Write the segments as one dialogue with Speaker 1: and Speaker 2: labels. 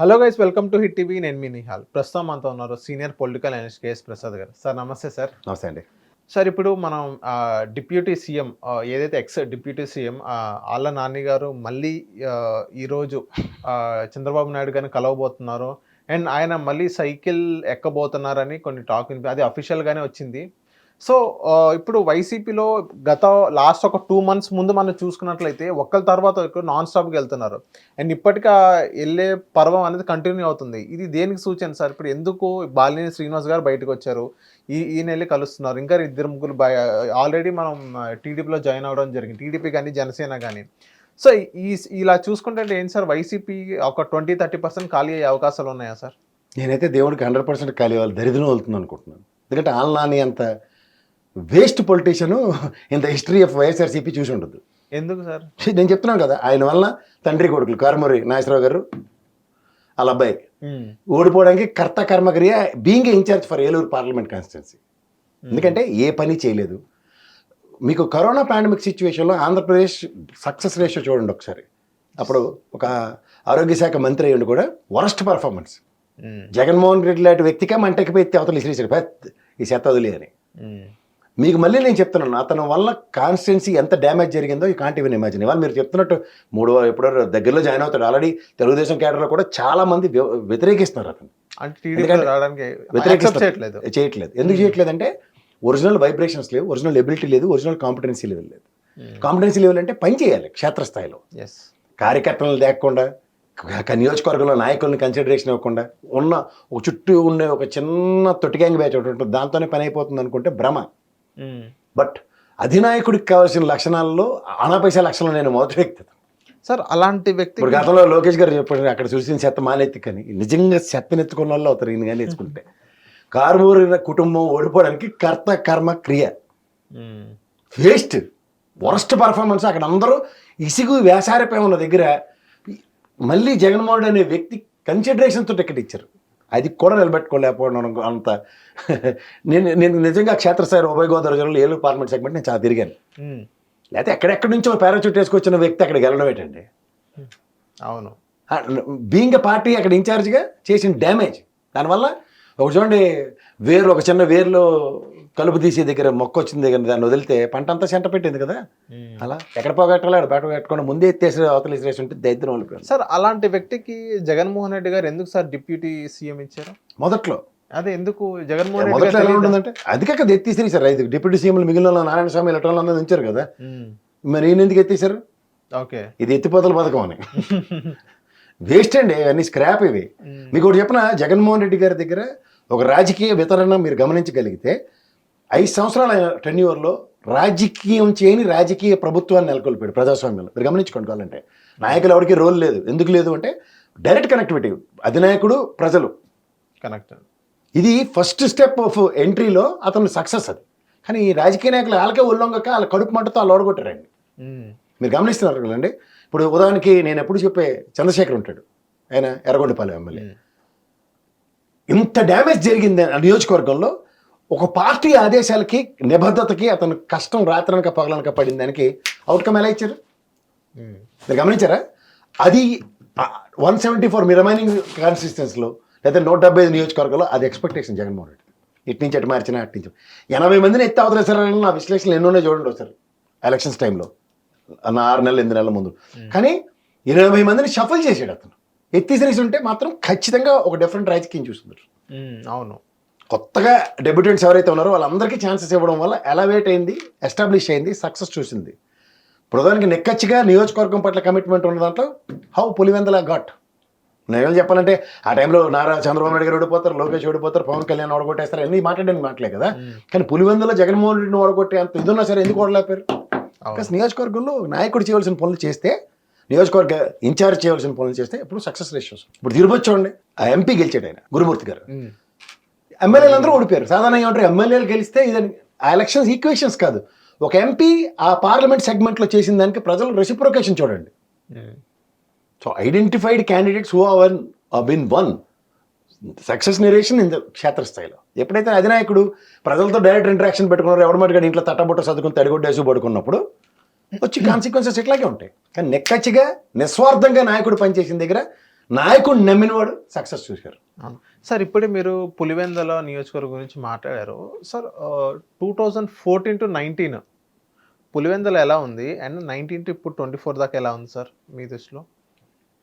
Speaker 1: Hello guys welcome to hit TV. నేను మీ నిహాల్. ప్రస్తుతం మనతో ఉన్నారు senior political analyst KS Prasad garu. Sir నమస్తే సార్.
Speaker 2: నమస్తే అండి.
Speaker 1: సార్ ఇప్పుడు మనం డిప్యూటీ సీఎం ఏదైతే ex deputy CM Alla Nani garu మళ్ళీ ఈరోజు చంద్రబాబు నాయుడు గారిని కలవబోతున్నారు. అండ్ ఆయన మళ్ళీ సైకిల్ ఎక్కబోతున్నారని కొన్ని టాక్ అది అఫీషియల్గానే వచ్చింది. సో ఇప్పుడు వైసీపీలో గత లాస్ట్ ఒక టూ మంత్స్ ముందు మనం చూసుకున్నట్లయితే ఒక్కరి తర్వాత నాన్ స్టాప్కి వెళ్తున్నారు. అండ్ ఇప్పటికీ వెళ్ళే పర్వం అనేది కంటిన్యూ అవుతుంది. ఇది దేనికి సూచన సార్? ఇప్పుడు ఎందుకు బాలినేని శ్రీనివాస్ గారు బయటకు వచ్చారు? ఈ ఈయన వెళ్ళి కలుస్తున్నారు. ఇంకా ఇద్దరు ముగ్గురు ఆల్రెడీ మనం టీడీపీలో జాయిన్ అవ్వడం జరిగింది. టీడీపీ కానీ జనసేన కానీ. సో ఈ ఇలా చూసుకుంటే ఏంటి సార్? వైసీపీ ఒక ట్వంటీ థర్టీ పర్సెంట్ ఖాళీ అయ్యే అవకాశాలు ఉన్నాయా సార్?
Speaker 2: నేనైతే దేవుడికి హండ్రెడ్ పర్సెంట్ ఖాళీ వాళ్ళు దరిద్రం వెళ్తుంది అనుకుంటున్నాను ఎందుకంటే ఆల్ నాని అంత వేస్ట్ పొలిటీషియను ఇంత హిస్టరీ ఆఫ్ వైఎస్ఆర్సీపీ చూసి ఉండదు
Speaker 1: ఎందుకు సార్?
Speaker 2: నేను చెప్తున్నాను కదా ఆయన వల్ల తండ్రి కొడుకులు కారుమూరి నాగేశ్వరరావు గారు వాళ్ళ అబ్బాయి ఓడిపోవడానికి కర్త కర్మక్రియ being in-charge for Eluru parliament constituency ఎందుకంటే ఏ పని చేయలేదు. మీకు కరోనా పాండమిక్ సిచ్యువేషన్లో ఆంధ్రప్రదేశ్ సక్సెస్ రేషియో చూడండి ఒకసారి. అప్పుడు ఒక ఆరోగ్య శాఖ మంత్రి అయ్యండి కూడా వరస్ట్ పర్ఫార్మెన్స్ జగన్మోహన్ రెడ్డి లాంటి వ్యక్తికే మంటకి ఎత్తి అవతల ఇసిరేసాడు పెద్ద ఈ చెత్త వదిలే అని. మీకు మళ్ళీ నేను చెప్తున్నాను అతని వల్ల కాన్స్టిట్యున్సీ ఎంత డ్యామేజ్ జరిగిందో ఈ కాంట్ ఈవెన్ ఇమాజిన్ ఇవాళ మీరు చెప్తున్నట్టు మూడు ఎప్పుడో దగ్గరలో జాయిన్ అవుతాడు. ఆల్రెడీ తెలుగుదేశం కేడర్లో కూడా చాలా మంది వ్య- వ్యతిరేకిస్తున్నారు అతను
Speaker 1: అంటే accept చేయట్లేదు.
Speaker 2: చేయట్లేదు. ఎందుకు చేయట్లేదంటే ఒరిజినల్ వైబ్రేషన్స్ లేవు ఒరిజినల్ ఎబిలిటీ లేదు ఒరిజినల్ కాంపిటెన్సీ లెవెల్ లేదు. కాంపిటెన్సీ లెవెల్ అంటే పని చేయాలి క్షేత్రస్థాయిలో. కార్యకర్తలను లేకుండా నియోజకవర్గంలో నాయకుల్ని కన్సిడరేషన్ ఇవ్వకుండా ఉన్న ఒక చుట్టూ ఉండే ఒక చిన్న తొట్టిగ్యాంగ్ బ్యాచ్ ఒకటి ఉంటుంది. దాంతోనే పని అయిపోతుంది అనుకుంటే భ్రమ. బట్ అధినాయకుడికి కావాల్సిన లక్షణాల్లో అనాపైసా లక్షణాలు నేను మొదటి వ్యక్తి.
Speaker 1: సార్ అలాంటి వ్యక్తి
Speaker 2: ఇప్పుడు గతంలో లోకేష్ గారు చెప్పారు అక్కడ చూసిన చెత్త మానెత్తి కానీ నిజంగా చెత్తనెత్తుకున్న వాళ్ళు అవుతారు ఈయన కానీ ఎత్తుకుంటే కారుమూరి కుటుంబం ఓడిపోవడానికి కర్త కర్మ క్రియ. వేస్ట్ వరస్ట్ పర్ఫార్మెన్స్ అక్కడ అందరూ ఇసుగు వేసారిపోయి ఉన్న దగ్గర మళ్ళీ జగన్మోహన్ రెడ్డి అనే వ్యక్తి కన్సిడరేషన్తో టికెట్ ఇచ్చారు. అది కూడా నిలబెట్టుకోలేకపోవడం అంత. నేను నేను నిజంగా క్షేత్రస్థాయి ఉభయ గోదావరి జిల్లాలో ఏలూరు పార్లమెంట్ సెగ్మెంట్ నేను చాలా తిరిగాను. లేకపోతే ఎక్కడెక్కడి నుంచో పారాచూట్ వేసుకొచ్చిన వ్యక్తి అక్కడికి వెళ్ళడం ఏంటండి?
Speaker 1: అవును.
Speaker 2: బీయింగ్ ఎ పార్టీ అక్కడ ఇన్ఛార్జ్గా చేసిన డ్యామేజ్. దానివల్ల ఒక చూడండి వేరు ఒక చిన్న వేరులో కలుపు తీసే దగ్గర మొక్క వచ్చింది దగ్గర దాన్ని వదిలితే పంట అంతా చెంట పెట్టింది కదా. అలా ఎక్కడ పోగొట్టాలి అక్కడ బయట పెట్టకుండా ముందే ఎత్తేసి అవతల ఉంటే దరిద్రం వెళ్ళిపోయింది
Speaker 1: సార్ అలాంటి వ్యక్తికి జగన్మోహన్ రెడ్డి గారు ఎందుకు సార్ డిప్యూటీ సీఎం ఇచ్చారు?
Speaker 2: మొదట్లో.
Speaker 1: అదే ఎందుకు జగన్మోహన్ రెడ్డి
Speaker 2: మొదట్లో ఎలా? ఉంటుందంటే అదికే కదా ఎత్తేసారు సార్ ఐదు డిప్యూటీ సీఎంలు మిగిలిన నారాయణ స్వామి ఇలాంటి వాళ్ళందరూ ఉంచారు కదా. మరి ఈయన ఎందుకు ఎత్తేసారు
Speaker 1: ఓకే.
Speaker 2: ఇది ఎత్తిపోతల పథకం అని. వేస్ట్ అండి అన్ని స్క్రాప్ ఇవి. మీకు ఒకటి చెప్పిన జగన్మోహన్ రెడ్డి గారి దగ్గర ఒక రాజకీయ వితరణ మీరు గమనించగలిగితే ఐదు సంవత్సరాల ఆయన టెన్యూర్లో రాజకీయం చేయని రాజకీయ ప్రభుత్వాన్ని నెలకొల్పాడు ప్రజాస్వామ్యంలో. మీరు గమనించుకోండి కావాలంటే. నాయకులు ఎవరికి రోల్ లేదు. ఎందుకు లేదు అంటే డైరెక్ట్ కనెక్టివిటీ. అధినాయకుడు ప్రజలు.
Speaker 1: కనెక్ట్.
Speaker 2: ఇది ఫస్ట్ స్టెప్ ఆఫ్ ఎంట్రీలో అతను సక్సెస్ అది. కానీ ఈ రాజకీయ నాయకులు వాళ్ళకే ఒళ్ళొంగక వాళ్ళ కడుపు మంటతో వాళ్ళు ఓడగొట్టారండి. మీరు గమనిస్తున్నారు కదండి? ఇప్పుడు ఉదాహరణకి నేను ఎప్పుడు చెప్పే చంద్రశేఖర్ ఉంటాడు. ఆయన ఎర్రగొండపాలెం ఎమ్మెల్యే.
Speaker 1: మ్మ్.
Speaker 2: ఇంత డ్యామేజ్ జరిగింది నియోజకవర్గంలో ఒక పార్టీ ఆదేశాలకి నిబద్ధతకి అతను కష్టం రాత్రనక పగలనక పడిన దానికి అవుట్కమ్ ఎలా ఇచ్చారు. మీరు గమనించారా? అది వన్ సెవెంటీ ఫోర్ మీ రిమైనింగ్ కాన్సిస్టెన్స్లో లేదా నూట డెబ్బై ఐదు నియోజకవర్గంలో అది ఎక్స్పెక్టేషన్ జగన్మోహన్ రెడ్డి. ఇటు నుంచి అటు మార్చినా అటు నుంచి. ఎనభై మందిని ఎత్తి అవతలేసారని నా విశ్లేషణలు ఎన్నోనే చూడండి ఒకసారి ఎలక్షన్స్ టైంలో నా ఆరు నెలలు ఎనిమిది నెలల ముందు. కానీ ఎనభై మందిని షఫల్ చేసాడు అతను. ఎత్తిసిరేసి ఉంటే మాత్రం ఖచ్చితంగా ఒక డిఫరెంట్ రాజకీయం చూస్తున్నారు
Speaker 1: మ్మ్. అవును.
Speaker 2: కొత్తగా డెబ్యూటెంట్స్ ఎవరైతే ఉన్నారో వాళ్ళందరికీ ఛాన్సెస్ ఇవ్వడం వల్ల ఎలవేట్ అయింది ఎస్టాబ్లిష్ అయింది సక్సెస్ చూసింది. ప్రధానికి నెక్కచ్చిగా నియోజకవర్గం పట్ల కమిట్మెంట్ ఉన్న దాంట్లో హౌ పులివెందల ఘాట్. నేను చెప్పాలంటే ఆ టైంలో నారా చంద్రబాబు నాయుడు గారు ఓడిపోతారు లోకేష్ ఓడిపోతారు పవన్ కళ్యాణ్ ఓడగొట్టేస్తారు అన్ని మాట్లాడడానికి మాటలే కదా. కానీ పులివెందులో జగన్మోహన్ రెడ్డిని ఓడగొట్టే అంత ఇది ఉన్నా సరే ఎందుకు ఓడలేపారు? బికాస్ నియోజకవర్గంలో నాయకుడు చేయవలసిన పనులు చేస్తే నియోజకవర్గ ఇన్ఛార్జ్ చేయవలసిన పనులు చేస్తే ఇప్పుడు సక్సెస్ రేషియోస్ ఇప్పుడు తిరుపతి చూడండి ఆ ఎంపీ గెలిచాడు ఆయన గురుమూర్తి గారు. ఎమ్మెల్యేలు అందరూ ఓడిపోయారు. సాధారణంగా ఏమంటారు? ఎమ్మెల్యేలు గెలిస్తే ఇదని ఆ ఎలక్షన్స్ ఈక్వేషన్స్ కాదు. ఒక ఎంపీ ఆ పార్లమెంట్ సెగ్మెంట్లో చేసిన దానికి ప్రజలు రెసిప్రొకేషన్ చూడండి. So identified candidates who are been won success narration in the క్షేత్రస్థాయిలో ఎప్పుడైతే అధినాయకుడు ప్రజలతో డైరెక్ట్ ఇంటరాక్షన్ పెట్టుకున్నారో ఎవరి మటుగా ఇంట్లో తట్టబుట్ట చదువుకుని తడిగొడ్డేసి పడుకున్నప్పుడు వచ్చి కాన్సిక్వెన్సెస్ ఇట్లాగే ఉంటాయి. కానీ నెక్కచ్చిగా నిస్వార్థంగా నాయకుడు పనిచేసిన దగ్గర నాయకుడు నమ్మినవాడు సక్సెస్ చూశారు.
Speaker 1: అవును. సార్ ఇప్పుడే మీరు పులివెందల నియోజకవర్గం గురించి మాట్లాడారు. Sir two thousand fourteen to nineteen Pulivendula ఎలా ఉంది? అండ్ నైన్టీన్ టు ఇప్పుడు ట్వంటీ ఫోర్ దాకా ఎలా ఉంది సార్ మీ దృష్టిలో?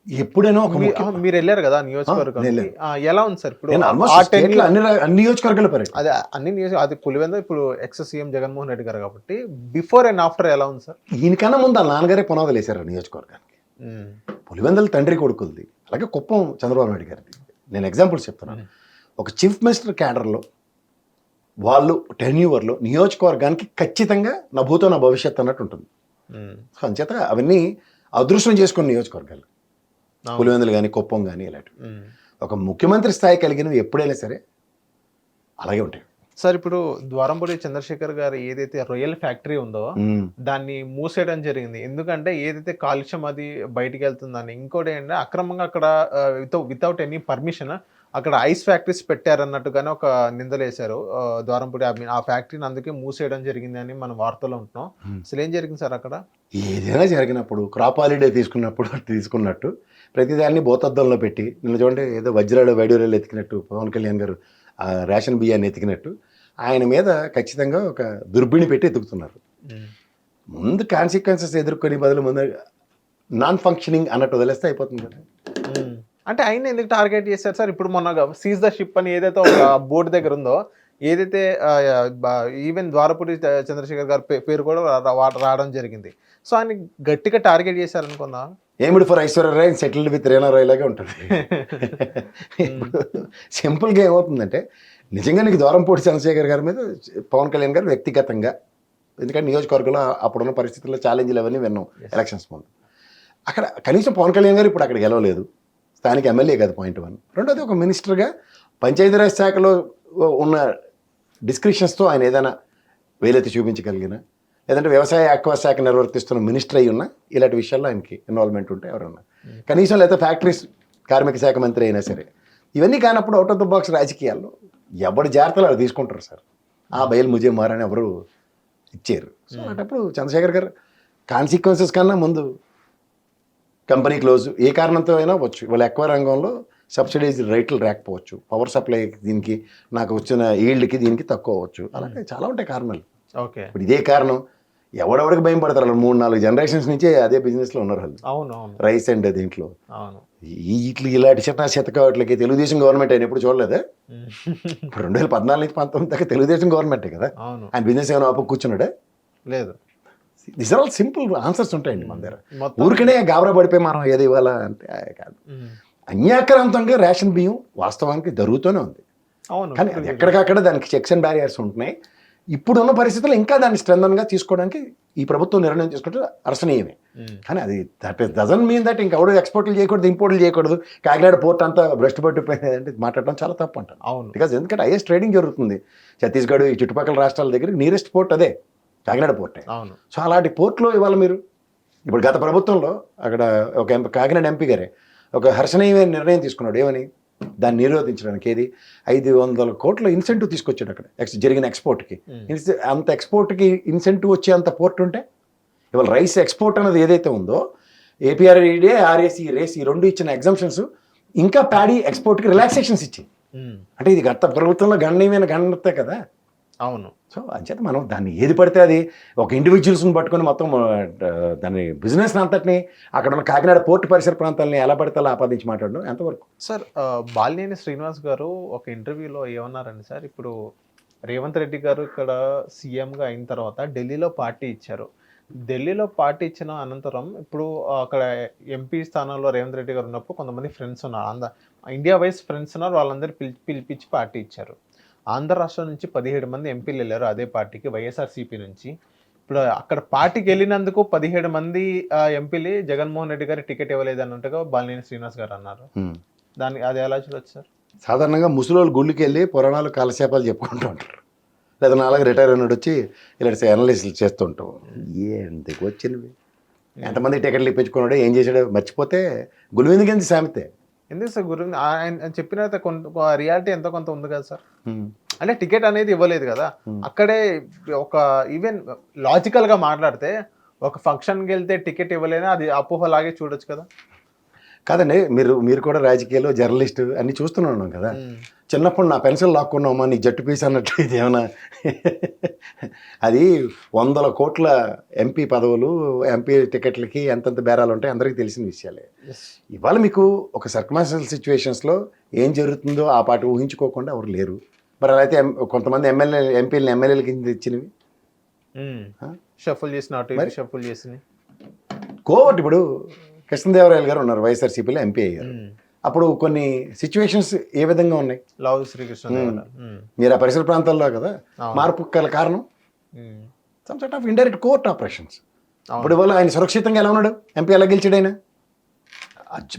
Speaker 2: ఎప్పుడైనా ఒక
Speaker 1: మీరు వెళ్ళారు కదా నియోజకవర్గం. ఎలా ఉంది సార్ ఇప్పుడు
Speaker 2: అన్ని నియోజకవర్గాలు
Speaker 1: అదే అన్ని నియోజక అది పులివెంద ఇప్పుడు ఎక్స్ సీఎం జగన్మోహన్ రెడ్డి గారు కాబట్టి బిఫోర్ అండ్ ఆఫ్టర్ ఎలా ఉంది సార్?
Speaker 2: ఈయనకన్నా ముందు నాన్నగారే పునాదులు వేశారు నియోజకవర్గానికి. పులివెందల తండ్రి కొడుకులది అలాగే కుప్పం చంద్రబాబు నాయుడు గారిది. నేను ఎగ్జాంపుల్స్ చెప్తున్నాను. ఒక చీఫ్ మినిస్టర్ క్యాడర్లో వాళ్ళు టెన్యూవర్లో నియోజకవర్గానికి ఖచ్చితంగా నా భూతో నా భవిష్యత్ అన్నట్టు ఉంటుంది. అంచేత అవన్నీ అదృష్టం చేసుకున్న నియోజకవర్గాలు. పులివెందులు కానీ కుప్పం కానీ ఇలాంటివి. ఒక ముఖ్యమంత్రి స్థాయి కలిగినవి ఎప్పుడైనా సరే అలాగే ఉంటాయి.
Speaker 1: సార్ ఇప్పుడు ద్వారంపూడి చంద్రశేఖర్ గారు ఏదైతే రొయ్యల్ ఫ్యాక్టరీ ఉందో. దాన్ని మూసేయడం జరిగింది. ఎందుకంటే ఏదైతే కాలుష్యం అది బయటికి వెళ్తుందని. ఇంకోటి ఏంటంటే అక్రమంగా అక్కడ వితౌట్ ఎనీ పర్మిషన్ అక్కడ ఐస్ ఫ్యాక్టరీస్ పెట్టారన్నట్టుగానే ఒక నిందలేశారు. ద్వారంపూడి ఆ ఫ్యాక్టరీని అందుకే మూసేయడం జరిగింది అని మనం వార్తలో ఉంటున్నాం. అసలు ఏం జరిగింది సార్ అక్కడ?
Speaker 2: ఏదైనా జరిగినప్పుడు క్రాప్ హాలిడే తీసుకున్నప్పుడు తీసుకున్నట్టు ప్రతిదాన్ని భూతద్దంలో పెట్టి నిన్న చూడండి ఏదో వజ్రాలు వైడూరాలు ఎతికినట్టు పవన్ కళ్యాణ్ గారు రేషన్ బియ్యాన్ని ఎతికినట్టు ఆయన మీద ఖచ్చితంగా ఒక దుర్బిణి పెట్టి ఎతుకుతున్నారు ముందు కాన్సిక్వెన్సెస్ ఎదుర్కొని బదులు ముందు నాన్ ఫంక్షనింగ్ అన్నట్టు వదిలేస్తే అయిపోతుంది కదా.
Speaker 1: అంటే ఆయన ఎందుకు టార్గెట్ చేశారు? సార్ ఇప్పుడు మొన్న సీజ్ ద షిప్ అని ఏదైతే ఒక బోర్డు దగ్గర ఉందో ఏదైతే ఈవెన్ ద్వారపూడి చంద్రశేఖర్ గారి పేరు కూడా రావడం జరిగింది. సో ఆయన గట్టిగా టార్గెట్ చేశారు
Speaker 2: ఏమిటి for Aishwarya Rai? Settled with Rena Rai లాగే ఉంటుంది. ఇప్పుడు సింపుల్గా ఏమవుతుందంటే నిజంగా నీకు దూరంపూడి చంద్రశేఖర్ గారి మీద పవన్ కళ్యాణ్ గారు వ్యక్తిగతంగా ఎందుకంటే నియోజకవర్గంలో అప్పుడున్న పరిస్థితుల్లో ఛాలెంజ్లు అవన్నీ విన్నాం ఎలక్షన్స్ ముందు. అక్కడ కనీసం పవన్ కళ్యాణ్ గారు ఇప్పుడు అక్కడ గెలవలేదు. స్థానిక ఎమ్మెల్యే కాదు పాయింట్ వన్. రెండోది ఒక మినిస్టర్గా పంచాయతీరాజ్ శాఖలో ఉన్న డిస్క్రిప్షన్స్తో ఆయన ఏదైనా వేలెత్తి చూపించగలిగిన లేదంటే వ్యవసాయ ఆక్వా శాఖ నిర్వర్తిస్తున్న మినిస్టర్ అయి ఉన్నా ఇలాంటి విషయాల్లో ఆయనకి ఇన్వాల్వ్మెంట్ ఉంటే ఎవరన్నా. కనీసం లేదా ఫ్యాక్టరీస్ కార్మిక శాఖ మంత్రి అయినా సరే. ఇవన్నీ కానప్పుడు అవుట్ ఆఫ్ ద బాక్స్ రాజకీయాల్లో ఎవరి జాగ్రత్తలు అలా తీసుకుంటారు సార్? ఆ బయలు ముజే మారని ఎవరు ఇచ్చారు. సో అలాంటప్పుడు చంద్రశేఖర్ గారు కాన్సిక్వెన్సెస్ కన్నా ముందు కంపెనీ క్లోజ్ ఏ కారణంతో అయినా వచ్చు. వాళ్ళ ఎక్కువ రంగంలో సబ్సిడైజ్ రేట్లు రాకపోవచ్చు. పవర్ సప్లై దీనికి నాకు వచ్చిన ఈల్డ్కి దీనికి తక్కువ అవ్వచ్చు. అలాగే చాలా ఉంటాయి కారణాలు.
Speaker 1: ఓకే.
Speaker 2: ఇప్పుడు ఇదే కారణం. ఎవడెవడికి భయం పడతారు? వాళ్ళు మూడు నాలుగు జనరేషన్స్ నుంచే అదే బిజినెస్లో ఉన్నారు వాళ్ళు.
Speaker 1: అవును
Speaker 2: రైస్ అండ్ దీంట్లో.
Speaker 1: అవును.
Speaker 2: ఈ ఇట్లా ఇలాంటి చిన్న శతకాట్లకి తెలుగుదేశం గవర్నమెంట్ అయిన ఎప్పుడు చూడలేదా. ఇప్పుడు రెండు వేల పద్నాలుగు నుంచి పంతొమ్మిది దాకా తెలుగుదేశం గవర్నమెంటే కదా? ఆయన బిజినెస్ ఏమైనా ఆపు కూర్చున్నాడే?
Speaker 1: లేదు.
Speaker 2: This are all simple answers ఉంటాయండి మన దగ్గర. ఊరికనే గాబరా పడిపోయి మనం ఏది ఇవ్వాలా అంటే కాదు. అన్యాక్రాంతంగా రేషన్ బియ్యం వాస్తవానికి జరుగుతూనే ఉంది.
Speaker 1: అవును.
Speaker 2: కానీ ఎక్కడికక్కడ దానికి చెక్స్ అండ్ బ్యారియర్స్ ఉంటున్నాయి. ఇప్పుడున్న పరిస్థితుల్లో ఇంకా దాన్ని స్ట్రెంథన్గా తీసుకోవడానికి ఈ ప్రభుత్వం నిర్ణయం తీసుకుంటే అర్శనీయమే. కానీ అది that is doesn't mean that ఇంకెవడు ఎక్స్పోర్ట్లు చేయకూడదు ఇంపోర్ట్లు చేయకూడదు కాకినాడ పోర్ట్ అంతా భ్రష్టు పట్టిపోయింది అంటే మాట్లాడడం చాలా తప్పు అంటాను
Speaker 1: అవును.
Speaker 2: బికాజ్ ఎందుకంటే హైయెస్ట్ ట్రేడింగ్ జరుగుతుంది. ఛత్తీస్గఢ్ ఈ చుట్టుపక్కల రాష్ట్రాల దగ్గర నియరెస్ట్ పోర్ట్ అదే కాకినాడ పోర్టే
Speaker 1: అవును.
Speaker 2: సో అలాంటి పోర్ట్లో ఇవాళ మీరు? ఇప్పుడు గత ప్రభుత్వంలో అక్కడ ఒక ఎంపీ కాకినాడ ఎంపీ గారే ఒక హర్షణీయమైన నిర్ణయం తీసుకున్నాడు. ఏమని? దాన్ని నిరోధించడానికి ఏది? ఐదు వందల కోట్ల ఇన్సెంటివ్ తీసుకొచ్చాడు అక్కడ. ఎక్స్ జరిగిన ఎక్స్పోర్ట్కి
Speaker 1: Hmm.
Speaker 2: అంత ఎక్స్పోర్ట్కి ఇన్సెంటివ్ వచ్చే అంత పోర్ట్ ఉంటే? ఇవాళ రైస్ ఎక్స్పోర్ట్ అనేది ఏదైతే ఉందో ఏపీఆర్ఈడే ఆర్ఏసీ రేస్ ఈ రెండు ఇచ్చిన ఎగ్జామ్షన్స్ ఇంకా ప్యాడీ ఎక్స్పోర్ట్కి రిలాక్సేషన్స్ ఇచ్చింది
Speaker 1: మ్మ్.
Speaker 2: అంటే ఇది గత ప్రభుత్వంలో గణనీయమైన గణనతే కదా?
Speaker 1: అవును.
Speaker 2: సో అంచేత మనం దాన్ని ఏది పడితే అది ఒక ఇండివిజువల్స్ని పట్టుకొని మొత్తం ఆ, దాన్ని బిజినెస్ అంతటిని అక్కడ ఉన్న కాకినాడ పోర్టు పరిసర ప్రాంతాలని ఎలా పడితే అలా ఆపాదించి మాట్లాడడం ఎంతవరకు?
Speaker 1: సార్ బాలినేని శ్రీనివాస్ గారు ఒక ఇంటర్వ్యూలో ఏమన్నారండి సార్? ఇప్పుడు రేవంత్ రెడ్డి గారు ఇక్కడ సీఎంగా అయిన తర్వాత ఢిల్లీలో పార్టీ ఇచ్చారు. ఢిల్లీలో పార్టీ ఇచ్చిన అనంతరం ఇప్పుడు అక్కడ ఎంపీ స్థానంలో రేవంత్ రెడ్డి గారు ఉన్నప్పుడు కొంతమంది ఫ్రెండ్స్ ఉన్నారు. అంద ఇండియా వైస్ ఫ్రెండ్స్ ఉన్నారు. వాళ్ళందరూ పిలి పిలిపించి పార్టీ ఇచ్చారు. ఆంధ్ర రాష్ట్రం నుంచి పదిహేడు మంది ఎంపీలు వెళ్ళారు అదే పార్టీకి వైఎస్ఆర్సీపీ నుంచి. ఇప్పుడు అక్కడ పార్టీకి వెళ్ళినందుకు పదిహేడు మంది ఎంపీలు జగన్మోహన్ రెడ్డి గారి టికెట్ ఇవ్వలేదు అన్నట్టుగా బాలినేని శ్రీనివాస్ గారు అన్నారు. దాన్ని అది ఎలా చూడొచ్చు సార్?
Speaker 2: సాధారణంగా ముసలోళ్ళు గుళ్ళకి వెళ్ళి పురాణాలు కాలక్షేపాలు చెప్పుకుంటూ ఉంటారు. లేదా నాలుగు రిటైర్ అయినాడు వచ్చి ఇలాంటి అనలిస్టులు చేస్తుంటాం. ఎందుకు వచ్చినవి? ఎంతమంది టికెట్లు ఇప్పించుకున్నాడో ఏం చేశాడో మర్చిపోతే గులివిందుకి సామెతే.
Speaker 1: ఎందుకు సార్ గురు ఆయన చెప్పిన కొంత రియాలిటీ ఎంతో కొంత ఉంది కదా సార్? అంటే టికెట్ అనేది ఇవ్వలేదు కదా. అక్కడే ఒక ఈవెన్ లాజికల్గా మాట్లాడితే ఒక ఫంక్షన్కి వెళ్తే టికెట్ ఇవ్వలేనా? అది అపోహలాగే చూడొచ్చు కదా.
Speaker 2: కాదండి మీరు మీరు కూడా రాజకీయాలు జర్నలిస్ట్ అన్ని చూస్తూనే ఉన్నాం కదా. చిన్నప్పుడు నా పెన్సిల్ లాక్కున్నామా నీ జట్టు పీస్ అన్నట్టు ఇది ఏమన్నా? అది వందల కోట్ల ఎంపీ పదవులు ఎంపీ టికెట్లకి ఎంతెంత బేరాలు ఉంటాయి అందరికీ తెలిసిన విషయాలే. ఇవాళ మీకు ఒక సర్కమాన్షియల్ సిచ్యువేషన్స్లో ఏం జరుగుతుందో ఆ పాట ఊహించుకోకుండా ఎవరు లేరు. మరి అలా అయితే కొంతమంది ఎమ్మెల్యే ఎంపీలను ఎమ్మెల్యేల కింద. ఆ?
Speaker 1: షఫుల్ చేసిన అటు షఫుల్ చేసిన
Speaker 2: కోవట్ ఇప్పుడు కృష్ణదేవరాయలు గారు ఉన్నారు వైఎస్ఆర్సీపీలో ఎంపీ అయ్యారు అప్పుడు కొన్ని సిచ్యువేషన్స్ ఏ విధంగా ఉన్నాయి
Speaker 1: లవ్ శ్రీకృష్ణ.
Speaker 2: మీరు ఆ పరిసర ప్రాంతాల్లో కదా. మార్పు గల కారణం. Some sort of indirect court operations. అప్పుడు వల్ల ఆయన సురక్షితంగా ఎలా ఉన్నాడు ఎంపీ ఎలా గెలిచాడు ఆయన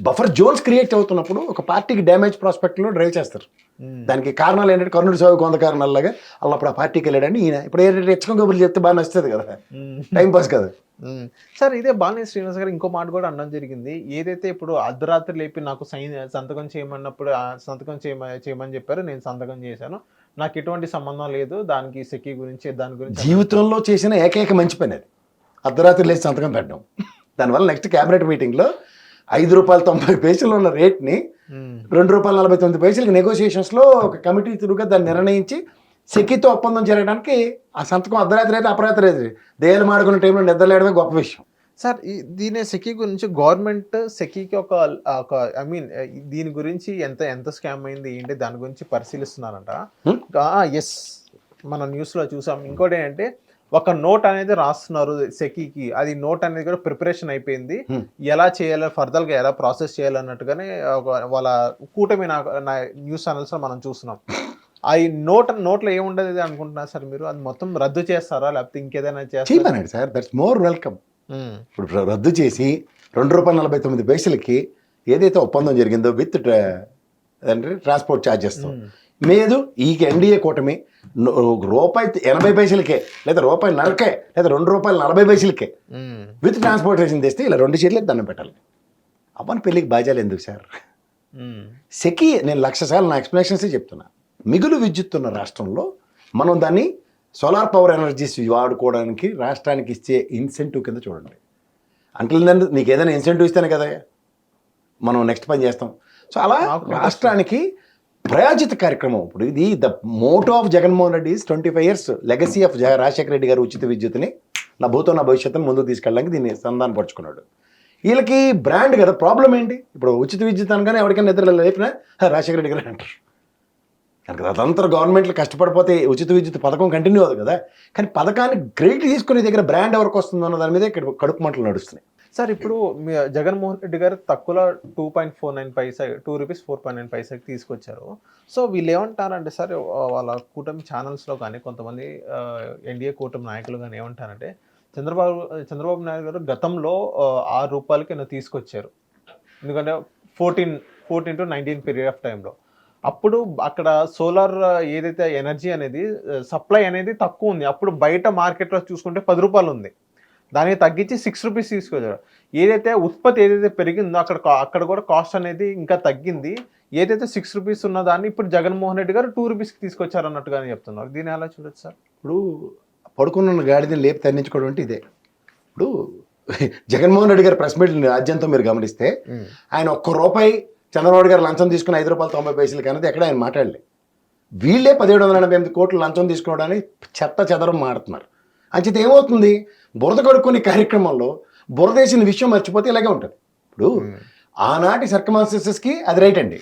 Speaker 2: బఫర్ జోన్స్ క్రియేట్ అవుతున్నప్పుడు ఒక పార్టీకి డ్యామేజ్ ప్రాస్పెక్ట్లో డ్రైవ్ చేస్తారు. దానికి కారణాలు ఏంటంటే కర్ణుడి సాగు కొంత కారణాలలాగా అలా అప్పుడు ఆ పార్టీకి వెళ్ళాడని ఈయన ఇప్పుడు ఏంటంటే హెచ్చకం కబుర్లు చెప్తే బాగా నచ్చుతుంది కదా. టైం పాస్ కదా.
Speaker 1: సార్ ఇదే బాలినేని శ్రీనివాస్ గారు ఇంకో మాట కూడా అనడం జరిగింది. ఏదైతే ఇప్పుడు అర్ధరాత్రి లేపి నాకు సైన్ సంతకం చేయమన్నప్పుడు సంతకం చేయమ చేయమని చెప్పారు నేను సంతకం చేశాను. నాకు ఎటువంటి సంబంధం లేదు. దానికి సెక్కి గురించి దాని గురించి
Speaker 2: జీవితంలో చేసిన ఏకైక మంచి పని అది. అర్ధరాత్రి లేచి సంతకం పెట్టడం. దానివల్ల నెక్స్ట్ క్యాబినెట్ మీటింగ్లో ఐదు రూపాయల తొంభై పైసలు ఉన్న రేట్ని. రెండు రూపాయల నలభై తొమ్మిది పైసలకి నెగోషియేషన్స్లో ఒక కమిటీ తిరుగుగా దాన్ని నిర్ణయించి సెక్కితో ఒప్పందం జరగడానికి ఆ సంతకం అర్ధరాత్రి అయితే అపరాత్రి అయితే దేయాలు మాడుకున్న టైంలో నిద్రలేయడమే గొప్ప విషయం
Speaker 1: సార్ దీని సెకీ గురించి గవర్నమెంట్ సెకీకి ఒక ఒక ఐ మీన్ దీని గురించి ఎంత ఎంత స్కామ్ అయింది ఏంటి దాని గురించి పరిశీలిస్తున్నారంట? ఎస్ మన న్యూస్లో చూసాం ఇంకోటి ఏంటంటే ఒక నోట్ అనేది రాస్తున్నారు సెకీకి. అది నోట్ అనేది కూడా ప్రిపరేషన్ అయిపోయింది. ఎలా చేయాలి ఫర్దర్గా ఎలా ప్రాసెస్ చేయాలన్నట్టుగానే ఒక వాళ్ళ కూటమి నా న్యూస్ ఛానల్స్ మనం చూస్తున్నాం. ఆ నోట్ నోట్లో ఏముండదు అనుకుంటున్నారు సార్ మీరు? అది మొత్తం రద్దు చేస్తారా? లేకపోతే ఇంకేదైనా చేస్తారా?
Speaker 2: సార్. That's more welcome. ఇప్పుడు రద్దు చేసి రెండు రూపాయల నలభై తొమ్మిది పైసలకి ఏదైతే ఒప్పందం జరిగిందో విత్ అంటే ట్రాన్స్పోర్ట్ ఛార్జెస్తో. లేదు ఈ ఎన్డీఏ కూటమి రూపాయి ఎనభై పైసలకే లేదా రూపాయి నరకే లేదా రెండు రూపాయలు నలభై పైసలకే. విత్ ట్రాన్స్పోర్టేషన్ తెస్తే ఇలా రెండు చేతులకి దండం పెట్టాలి. అవ్వని పెళ్ళికి బాజాలు ఎందుకు సార్. సెకి నేను లక్ష సార్లు నా ఎక్స్ప్లెనేషన్సే చెప్తున్నా. మిగులు విద్యుత్ ఉన్న రాష్ట్రంలో మనం దాన్ని సోలార్ పవర్ ఎనర్జీస్ వాడుకోవడానికి రాష్ట్రానికి ఇచ్చే ఇన్సెంటివ్ కింద చూడండి. అంటే నీకు ఏదైనా ఇన్సెంటివ్ ఇస్తేనే కదా మనం నెక్స్ట్ పని చేస్తాం. సో అలా
Speaker 1: నాకు
Speaker 2: రాష్ట్రానికి ప్రయోజిత కార్యక్రమం. ఇప్పుడు ఇది the motto of Jaganmohan Reddy twenty five years legacy of Rajasekhara Reddy garu ఉచిత విద్యుత్ని నా భూతో నా భవిష్యత్తును ముందుకు తీసుకెళ్ళడానికి దీన్ని సంధానపరుచుకున్నాడు. వీళ్ళకి బ్రాండ్ కదా ప్రాబ్లం ఏంటి? ఇప్పుడు ఉచిత విద్యుత్ అనగానే ఎవరికైనా నిద్ర లేపినా రాజశేఖర రెడ్డి గారు అంటారు. కనుక అదంతా గవర్నమెంట్లు కష్టపడిపోతే ఉచిత విద్యుత్ పథకం కంటిన్యూ అవుతుంది కదా. కానీ పథకాన్ని క్రెడిట్ తీసుకునే దగ్గర బ్రాండ్ ఎవరికి వస్తుందో అన్న దాని మీద ఇక్కడ కడుపు మంటలు నడుస్తున్నాయి.
Speaker 1: సార్ ఇప్పుడు మీ జగన్మోహన్ రెడ్డి గారు తక్కువలో two point four nine paisa two rupees four point nine పైసాకి తీసుకొచ్చారు. సో వీళ్ళు ఏమంటారంటే సార్ వాళ్ళ కూటమి ఛానల్స్లో కానీ కొంతమంది ఎన్డీఏ కూటమి నాయకులు కానీ ఏమంటారంటే చంద్రబాబు చంద్రబాబు నాయుడు గారు గతంలో ఆరు రూపాయలకి నేను తీసుకొచ్చారు. ఎందుకంటే fourteen fourteen to nineteen period of టైంలో అప్పుడు అక్కడ సోలార్ ఏదైతే ఎనర్జీ అనేది సప్లై అనేది తక్కువ ఉంది. అప్పుడు బయట మార్కెట్లో చూసుకుంటే పది రూపాయలు ఉంది. దానికి తగ్గించి సిక్స్ రూపీస్ తీసుకొచ్చారు. ఏదైతే ఉత్పత్తి ఏదైతే పెరిగిందో అక్కడ అక్కడ కూడా కాస్ట్ అనేది ఇంకా తగ్గింది. ఏదైతే సిక్స్ రూపీస్ ఉన్న దాన్ని ఇప్పుడు జగన్మోహన్ రెడ్డి గారు టూ రూపీస్కి తీసుకొచ్చారు అన్నట్టుగానే చెప్తున్నారు. దీన్ని ఎలా చూడొచ్చు సార్?
Speaker 2: ఇప్పుడు పడుకున్న గాడిదని లేపి తన్నించుకోవడం అంటే ఇదే. ఇప్పుడు జగన్మోహన్ రెడ్డి గారి ప్రెస్ మీట్ రాజ్యంతో మీరు గమనిస్తే ఆయన ఒక్క రూపాయి చంద్రబాబు గారు లంచం తీసుకుని ఐదు రూపాయలు తొంభై పైసలకి అనేది ఎక్కడ ఆయన మాట్లాడలే. వీళ్ళే పదిహేడు వందల ఎనభై ఎనిమిది కోట్లు లంచం తీసుకోవడానికి చెత్త చెదరం మాడుతున్నారు అంచేత ఏమవుతుంది? బురద కడుక్కునే కార్యక్రమంలో బురదేసిన విషయం మర్చిపోతే ఇలాగే ఉంటుంది. ఇప్పుడు ఆనాటి సర్కమాన్సెసెస్కి అది రైట్ అండి.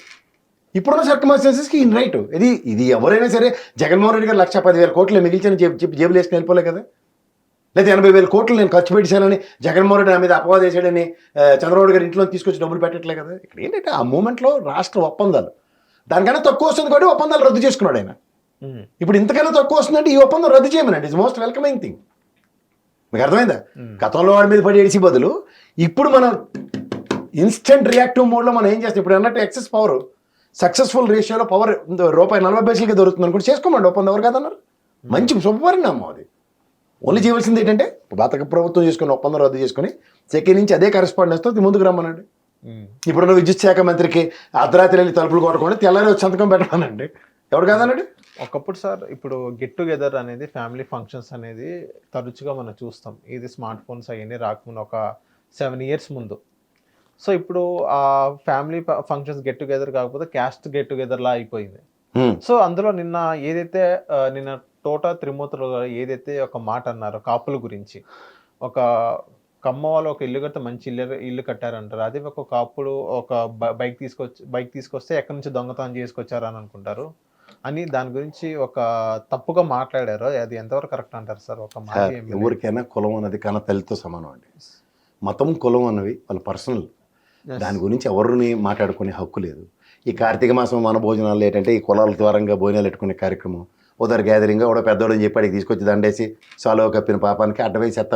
Speaker 2: ఇప్పుడున్న సర్కమాన్సెసెస్కి ఇన్ రైట్ ఇది ఇది ఎవరైనా సరే జగన్మోహన్ రెడ్డి గారు లక్ష పదివేల కోట్లు మిగిల్చని చెప్పి జేబులు వేసుకుని వెళ్ళిపోలే కదా. లేదా ఎనభై వేల కోట్లు నేను ఖర్చు పెట్టానని జగన్మోహన్ రెడ్డి నా మీద అపవాదం ఆ, చంద్రబాబు గారి ఇంట్లో తీసుకొచ్చి డబ్బులు పెట్టట్లే కదా. ఇక్కడ ఏంటంటే ఆ మూమెంట్లో రాష్ట్ర ఒప్పందాలు. దానికన్నా తక్కువ వస్తుంది కాబట్టి ఒప్పందాలు రద్దు చేసుకున్నాడు ఆయన. ఇప్పుడు ఇంతకన్నా తక్కువ వస్తుందంటే ఈ ఒప్పందం రద్దు చేయమనండి. ఇట్స్ మోస్ట్ వెల్కమింగ్ థింగ్ మీకు అర్థమైందా? గతంలో వాడి మీద పడి ఏడిసి బదులు ఇప్పుడు మనం ఇన్స్టెంట్ రియాక్టివ్ మోడ్లో మనం ఏం చేస్తాం? ఇప్పుడు అన్నట్టు ఎక్సెస్ పవర్ సక్సెస్ఫుల్ రేషియోలో పవర్ రూపాయి నలభై పైసలకి దొరుకుతుంది అనుకుంటే చేసుకోమండి. ఒప్పందం ఎవరు కదన్నారు? మంచి శుభపరిణామం అది. ఓన్లీ చేయవలసింది ఏంటంటే బతక ప్రభుత్వం చేసుకుని ఒప్పందం రద్దు చేసుకుని సెకండ్ నుంచి అదే కరెస్పాండెన్స్తో ముందుకు రమ్మనండి. ఇప్పుడున్న విద్యుత్ శాఖ మంత్రికి అర్ధరాత్రి వెళ్ళి తలుపులు కొట్టకుండా తెల్లారి సంతకం పెట్టమనండి. ఎవరు కాదనండి
Speaker 1: ఒకప్పుడు సార్ ఇప్పుడు గెట్ టుగెదర్ అనేది ఫ్యామిలీ ఫంక్షన్స్ అనేది తరచుగా మనం చూస్తాం. ఇది స్మార్ట్ ఫోన్స్ అవన్నీ రాకముందు ఒక సెవెన్ ఇయర్స్ ముందు. సో ఇప్పుడు ఆ ఫ్యామిలీ ఫంక్షన్స్ గెట్ టుగెదర్ కాకపోతే క్యాస్ట్ గెట్ టుగెదర్ లా అయిపోయింది. సో అందులో నిన్న ఏదైతే నిన్న తోట త్రిమూర్తులు ఏదైతే ఒక మాట అన్నారో కాపుల గురించి ఒక కమ్మ వాళ్ళు ఒక ఇల్లు కడితే మంచి ఇల్లు ఇల్లు కట్టారంటారు. అదే ఒక కాపుడు ఒక బైక్ తీసుకొచ్చి బైక్ తీసుకొస్తే ఎక్కడి నుంచి దొంగతనం చేసుకొచ్చారు అని అనుకుంటారు. అని దాని గురించి ఒక తప్పుగా మాట్లాడారు. అది ఎంతవరకు కరెక్ట్ అంటారు సార్? ఒక.
Speaker 2: ఎవరికైనా కులం అన్నది కన్న తల్లితో సమానం అండి. మతం కులం అన్నవి వాళ్ళ పర్సనల్. దాని గురించి ఎవరిని మాట్లాడుకునే హక్కు లేదు. ఈ కార్తీక మాసం మన భోజనాలు ఏంటంటే ఈ కులాల ద్వారంగా భోజనాలు పెట్టుకునే కార్యక్రమం. ఉదర్ గ్యాదరింగ్ కూడా పెద్దోడు అని చెప్పి అడిగి తీసుకొచ్చి దండేసి సాలో కప్పిన పాపానికి అడ్డవేసి ఎత్త